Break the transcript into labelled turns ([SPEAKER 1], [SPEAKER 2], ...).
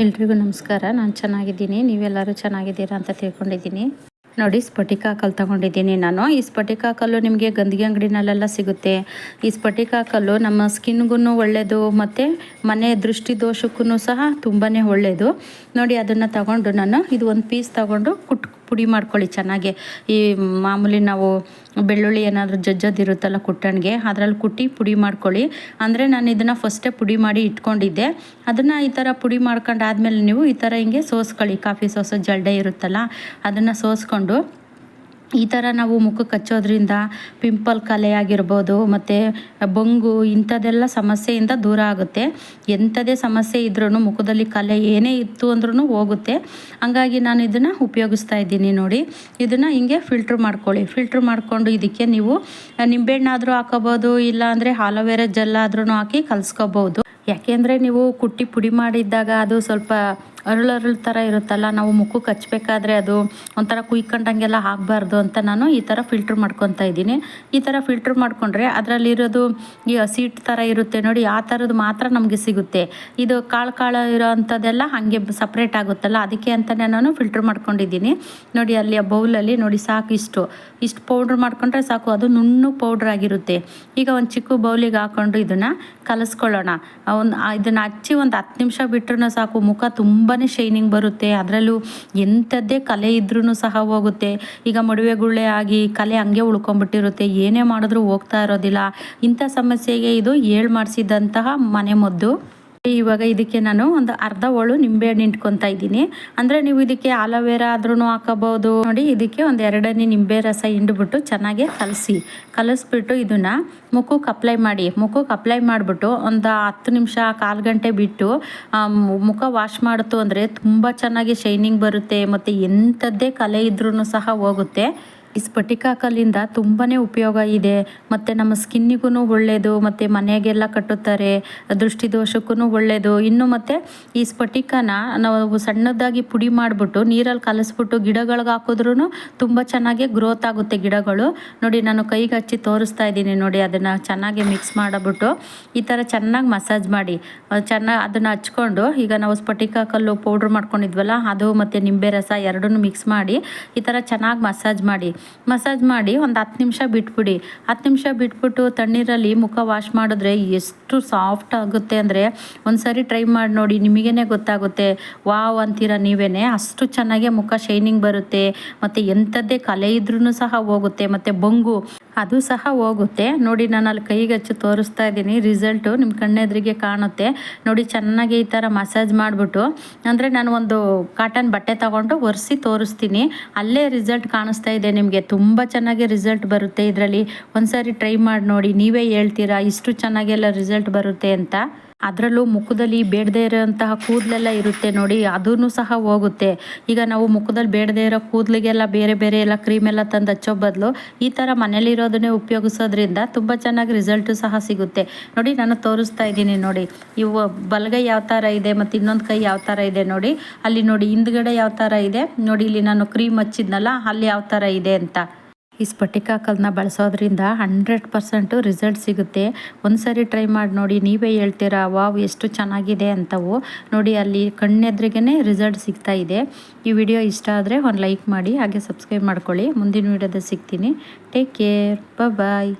[SPEAKER 1] ಎಲ್ರಿಗೂ ನಮಸ್ಕಾರ. ನಾನು ಚೆನ್ನಾಗಿದ್ದೀನಿ. ನೀವೆಲ್ಲರೂ ಚೆನ್ನಾಗಿದ್ದೀರಾ ಅಂತ ತಿಳ್ಕೊಂಡಿದ್ದೀನಿ. ನೋಡಿ, ಸ್ಫಟಿಕ ಕಲ್ಲು ತಗೊಂಡಿದ್ದೀನಿ ನಾನು. ಈ ಸ್ಫಟಿಕ ಕಲ್ಲು ನಿಮಗೆ ಗಂದಿಗೆ ಅಂಗಡಿನಲ್ಲೆಲ್ಲ ಸಿಗುತ್ತೆ. ಈ ಸ್ಫಟಿಕ ಕಲ್ಲು ನಮ್ಮ ಸ್ಕಿನ್ಗೂ ಒಳ್ಳೆಯದು ಮತ್ತು ಮನೆ ದೃಷ್ಟಿ ದೋಷಕ್ಕೂ ಸಹ ತುಂಬಾ ಒಳ್ಳೆಯದು ನೋಡಿ, ಅದನ್ನು ತಗೊಂಡು ನಾನು ಇದು ಒಂದು ಪೀಸ್ ತಗೊಂಡು ಕುಟ್ ಪುಡಿ ಮಾಡ್ಕೊಳ್ಳಿ ಚೆನ್ನಾಗಿ. ಈ ಮಾಮೂಲಿ ನಾವು ಬೆಳ್ಳುಳ್ಳಿ ಏನಾದರೂ ಜಜ್ಜೋದಿರುತ್ತಲ್ಲ ಕುಟ್ಟಣಿಗೆ, ಅದರಲ್ಲಿ ಕುಟ್ಟಿ ಪುಡಿ ಮಾಡ್ಕೊಳ್ಳಿ. ಅಂದರೆ ನಾನು ಇದನ್ನು ಫಸ್ಟೇ ಪುಡಿ ಮಾಡಿ ಇಟ್ಕೊಂಡಿದ್ದೆ. ಅದನ್ನು ಈ ಥರ ಪುಡಿ ಮಾಡ್ಕೊಂಡಾದ್ಮೇಲೆ ನೀವು ಈ ಥರ ಹಿಂಗೆ ಸೋಸ್ಕೊಳ್ಳಿ. ಕಾಫಿ ಸೋಸೋ ಜಲ್ಡೆ ಇರುತ್ತಲ್ಲ, ಅದನ್ನು ಸೋಸ್ಕೊಂಡು ಈ ಥರ ನಾವು ಮುಖಕ್ಕೆ ಹಚ್ಚೋದ್ರಿಂದ ಪಿಂಪಲ್ ಕಲೆ ಆಗಿರ್ಬೋದು, ಮತ್ತು ಬೊಂಗು ಇಂಥದ್ದೆಲ್ಲ ಸಮಸ್ಯೆಯಿಂದ ದೂರ ಆಗುತ್ತೆ. ಎಂಥದೇ ಸಮಸ್ಯೆ ಇದ್ರೂ ಮುಖದಲ್ಲಿ ಕಲೆ ಏನೇ ಇತ್ತು ಅಂದ್ರೂ ಹೋಗುತ್ತೆ. ಹಂಗಾಗಿ ನಾನು ಇದನ್ನು ಉಪಯೋಗಿಸ್ತಾ ಇದ್ದೀನಿ ನೋಡಿ. ಇದನ್ನು ಹಿಂಗೆ ಫಿಲ್ಟ್ರ್ ಮಾಡ್ಕೊಳ್ಳಿ. ಫಿಲ್ಟ್ರ್ ಮಾಡಿಕೊಂಡು ಇದಕ್ಕೆ ನೀವು ನಿಂಬೆಹಣ್ಣಾದರೂ ಹಾಕೋಬೋದು, ಇಲ್ಲ ಅಂದರೆ ಆಲೋವೆರಾ ಜೆಲ್ ಆದ್ರೂ ಹಾಕಿ ಕಲಿಸ್ಕೋಬೋದು. ಯಾಕೆಂದರೆ ನೀವು ಕುಟ್ಟಿ ಪುಡಿ ಮಾಡಿದ್ದಾಗ ಅದು ಸ್ವಲ್ಪ ಅರಳು ಅರಳು ಥರ ಇರುತ್ತಲ್ಲ, ನಾವು ಮುಖಕ್ಕೆ ಹಚ್ಬೇಕಾದ್ರೆ ಅದು ಒಂಥರ ಕುಯ್ಕೊಂಡಂಗೆಲ್ಲ ಆಗಬಾರ್ದು ಅಂತ ನಾನು ಈ ಥರ ಫಿಲ್ಟ್ರ್ ಮಾಡ್ಕೊತಾ ಇದ್ದೀನಿ. ಈ ಥರ ಫಿಲ್ಟ್ರ್ ಮಾಡಿಕೊಂಡ್ರೆ ಅದರಲ್ಲಿರೋದು ಈ ಹಸಿಟ್ ಥರ ಇರುತ್ತೆ ನೋಡಿ, ಆ ಥರದ್ದು ಮಾತ್ರ ನಮಗೆ ಸಿಗುತ್ತೆ. ಇದು ಕಾಳು ಕಾಳು ಇರೋ ಅಂಥದ್ದೆಲ್ಲ ಹಾಗೆ ಸಪ್ರೇಟ್ ಆಗುತ್ತಲ್ಲ, ಅದಕ್ಕೆ ಅಂತಲೇ ನಾನು ಫಿಲ್ಟ್ರ್ ಮಾಡ್ಕೊಂಡಿದ್ದೀನಿ. ನೋಡಿ, ಅಲ್ಲಿ ಆ ಬೌಲಲ್ಲಿ ನೋಡಿ ಸಾಕು ಇಷ್ಟು. ಇಷ್ಟು ಪೌಡ್ರ್ ಮಾಡ್ಕೊಂಡ್ರೆ ಸಾಕು, ಅದು ನುಣ್ಣು ಪೌಡ್ರ್ ಆಗಿರುತ್ತೆ. ಈಗ ಒಂದು ಚಿಕ್ಕ ಬೌಲಿಗೆ ಹಾಕ್ಕೊಂಡು ಇದನ್ನು ಕಲಿಸ್ಕೊಳ್ಳೋಣ. ಒಂದು ಇದನ್ನು ಹಚ್ಚಿ ಒಂದು ಹತ್ತು ನಿಮಿಷ ಬಿಟ್ಟರೂ ಸಾಕು, ಮುಖ ತುಂಬ ತುಂಬಾ ಶೈನಿಂಗ್ ಬರುತ್ತೆ. ಅದರಲ್ಲೂ ಎಂಥದ್ದೇ ಕಲೆ ಇದ್ರೂ ಸಹ ಹೋಗುತ್ತೆ. ಈಗ ಮಡುವೆಗುಳ್ಳೆ ಆಗಿ ಕಲೆ ಹಂಗೆ ಉಳ್ಕೊಂಬಿಟ್ಟಿರುತ್ತೆ. ಏನೇ ಮಾಡಿದ್ರೂ ಹೋಗ್ತಾ ಇರೋದಿಲ್ಲ. ಇಂಥ ಸಮಸ್ಯೆಗೆ ಇದು ಏಳು ಮಾಡಿಸಿದಂತಹ ಮನೆ ಮದ್ದು. ಇವಾಗ ಇದಕ್ಕೆ ನಾನು ಒಂದು ಅರ್ಧ ಒಳು ನಿಂಬೆಹಣ್ಣು ಇಟ್ಕೊತಾ ಇದ್ದೀನಿ. ಅಂದರೆ ನೀವು ಇದಕ್ಕೆ ಆಲೋವೆರಾ ಆದ್ರೂ ಹಾಕಬಹುದು. ನೋಡಿ, ಇದಕ್ಕೆ ಒಂದು ಎರಡನೇ ನಿಂಬೆ ರಸ ಹಿಂಡ್ಬಿಟ್ಟು ಚೆನ್ನಾಗಿ ಕಲಸಿ. ಕಲಸ್ಬಿಟ್ಟು ಇದನ್ನ ಮುಖಕ್ಕೆ ಅಪ್ಲೈ ಮಾಡಿ. ಮುಖಕ್ಕೆ ಅಪ್ಲೈ ಮಾಡಿಬಿಟ್ಟು ಒಂದು ಹತ್ತು ನಿಮಿಷ, ಕಾಲು ಗಂಟೆ ಬಿಟ್ಟು ಮುಖ ವಾಶ್ ಮಾಡಿತು ಅಂದರೆ ತುಂಬ ಚೆನ್ನಾಗಿ ಶೈನಿಂಗ್ ಬರುತ್ತೆ. ಮತ್ತು ಎಂಥದ್ದೇ ಕಲೆ ಇದ್ರೂ ಸಹ ಹೋಗುತ್ತೆ. ಈ ಸ್ಫಟಿಕ ಕಲ್ಲಿಂದ ತುಂಬಾ ಉಪಯೋಗ ಇದೆ. ಮತ್ತು ನಮ್ಮ ಸ್ಕಿನ್ನಿಗೂ ಒಳ್ಳೆಯದು ಮತ್ತು ಮನೆಗೆಲ್ಲ ಕಟ್ಟುತ್ತಾರೆ ದೃಷ್ಟಿದೋಷಕ್ಕೂ ಒಳ್ಳೆಯದು ಇನ್ನು ಮತ್ತು ಈ ಸ್ಫಟಿಕನ ನಾವು ಸಣ್ಣದಾಗಿ ಪುಡಿ ಮಾಡಿಬಿಟ್ಟು, ನೀರಲ್ಲಿ ಕಲಸ್ಬಿಟ್ಟು ಗಿಡಗಳಿಗೆ ಹಾಕಿದ್ರೂ ತುಂಬ ಚೆನ್ನಾಗಿ ಗ್ರೋತ್ ಆಗುತ್ತೆ ಗಿಡಗಳು. ನೋಡಿ, ನಾನು ಕೈಗೆ ಹಚ್ಚಿ ತೋರಿಸ್ತಾ ಇದ್ದೀನಿ ನೋಡಿ, ಅದನ್ನು ಚೆನ್ನಾಗಿ ಮಿಕ್ಸ್ ಮಾಡಿಬಿಟ್ಟು, ಈ ಥರ ಚೆನ್ನಾಗಿ ಮಸಾಜ್ ಮಾಡಿ, ಚೆನ್ನಾಗಿ ಅದನ್ನು ಹಚ್ಕೊಂಡು, ಈಗ ನಾವು ಸ್ಫಟಿಕ ಕಲ್ಲು ಪೌಡ್ರ್ ಮಾಡ್ಕೊಂಡಿದ್ವಲ್ಲ, ಅದು ಮತ್ತು ನಿಂಬೆ ರಸ ಎರಡನ್ನೂ ಮಿಕ್ಸ್ ಮಾಡಿ, ಈ ಥರ ಚೆನ್ನಾಗಿ ಮಸಾಜ್ ಮಾಡಿ. ಮಸಾಜ್ ಮಾಡಿ ಒಂದು ಹತ್ತು ನಿಮಿಷ ಬಿಟ್ಬಿಡಿ. ಹತ್ತು ನಿಮಿಷ ಬಿಟ್ಬಿಟ್ಟು ತಣ್ಣೀರಲ್ಲಿ ಮುಖ ವಾಶ್ ಮಾಡಿದ್ರೆ ಎಷ್ಟು ಸಾಫ್ಟ್ ಆಗುತ್ತೆ ಅಂದರೆ ಒಂದು ಸರಿ ಟ್ರೈ ಮಾಡಿ ನೋಡಿ ನಿಮಗೇ ಗೊತ್ತಾಗುತ್ತೆ. ವಾವ್ ಅಂತೀರ ನೀವೇ ಅಷ್ಟು ಚೆನ್ನಾಗೆ ಮುಖ ಶೈನಿಂಗ್ ಬರುತ್ತೆ. ಮತ್ತು ಎಂಥದ್ದೇ ಕಲೆ ಇದ್ರೂ ಸಹ ಹೋಗುತ್ತೆ. ಮತ್ತು ಬೊಂಗು. ಅದು ಸಹ ಹೋಗುತ್ತೆ. ನೋಡಿ ನಾನು ಅಲ್ಲಿ ಕೈಗೆ ಹಚ್ಚಿ ತೋರಿಸ್ತಾ ಇದ್ದೀನಿ. ರಿಸಲ್ಟು ನಿಮ್ಮ ಕಣ್ಣೆದ್ರಿಗೆ ಕಾಣುತ್ತೆ. ನೋಡಿ ಚೆನ್ನಾಗಿ ಈ ಥರ ಮಸಾಜ್ ಮಾಡಿಬಿಟ್ಟು, ಅಂದರೆ ನಾನು ಒಂದು ಕಾಟನ್ ಬಟ್ಟೆ ತಗೊಂಡು ಒರೆಸಿ ತೋರಿಸ್ತೀನಿ. ಅಲ್ಲೇ ರಿಸಲ್ಟ್ ಕಾಣಿಸ್ತಾ ಇದೆ ನಿಮಗೆ. ತುಂಬ ಚೆನ್ನಾಗಿ ರಿಸಲ್ಟ್ ಬರುತ್ತೆ ಇದರಲ್ಲಿ. ಒಂದ್ಸರಿ ಟ್ರೈ ಮಾಡಿ ನೋಡಿ. ನೀವೇ ಹೇಳ್ತೀರಾ ಇಷ್ಟು ಚೆನ್ನಾಗೆಲ್ಲ ರಿಸಲ್ಟ್ ಬರುತ್ತೆ ಅಂತ? ಅದರಲ್ಲೂ ಮುಖದಲ್ಲಿ ಬೇಡದೇ ಇರೋಂತಹ ಕೂದಲೆಲ್ಲ ಇರುತ್ತೆ ನೋಡಿ ಅದೂ ಸಹ ಹೋಗುತ್ತೆ. ಈಗ ನಾವು ಮುಖದಲ್ಲಿ ಬೇಡದೇ ಇರೋ ಕೂದಲಿಗೆಲ್ಲ ಬೇರೆ ಬೇರೆ ಎಲ್ಲ ಕ್ರೀಮ್ ಎಲ್ಲ ತಂದು ಹಚ್ಚೋ ಬದಲು ಈ ಥರ ಮನೇಲಿರೋದನ್ನೇ ಉಪಯೋಗಿಸೋದ್ರಿಂದ ತುಂಬ ಚೆನ್ನಾಗಿ ರಿಸಲ್ಟು ಸಹ ಸಿಗುತ್ತೆ. ನೋಡಿ, ನಾನು ತೋರಿಸ್ತಾ ಇದ್ದೀನಿ ನೋಡಿ, ಇವು ಬಲಗೈ ಯಾವ ಥರ ಇದೆ ಮತ್ತು ಇನ್ನೊಂದು ಕೈ ಯಾವ ಥರ ಇದೆ ನೋಡಿ. ಅಲ್ಲಿ ನೋಡಿ, ಹಿಂದ್ಗಡೆ ಯಾವ ಥರ ಇದೆ. ನೋಡಿ, ಇಲ್ಲಿ ನಾನು ಕ್ರೀಮ್ ಹಚ್ಚಿದ್ನಲ್ಲ, ಅಲ್ಲಿ ಯಾವ ಥರ ಇದೆ ಅಂತ. ಈ ಸ್ಫಟಿಕ ಕಲ್ಲನ್ನ ಬಳಸೋದ್ರಿಂದ ಹಂಡ್ರೆಡ್ ಪರ್ಸೆಂಟು ರಿಸಲ್ಟ್ ಸಿಗುತ್ತೆ. ಒಂದು ಸರಿ ಟ್ರೈ ಮಾಡಿ ನೋಡಿ, ನೀವೇ ಹೇಳ್ತೀರಾ, ವಾವ್, ಎಷ್ಟು ಚೆನ್ನಾಗಿದೆ ಅಂತವು ನೋಡಿ, ಅಲ್ಲಿ ಕಣ್ಣೆದ್ರಿಗೇ ರಿಸಲ್ಟ್ ಸಿಗ್ತಾ ಇದೆ. ಈ ವಿಡಿಯೋ ಇಷ್ಟ ಆದರೆ ಒಂದು ಲೈಕ್ ಮಾಡಿ, ಹಾಗೆ ಸಬ್ಸ್ಕ್ರೈಬ್ ಮಾಡ್ಕೊಳ್ಳಿ. ಮುಂದಿನ ವಿಡಿಯೋದಲ್ಲಿ ಸಿಗ್ತೀನಿ. Take care. ಬಾಯ್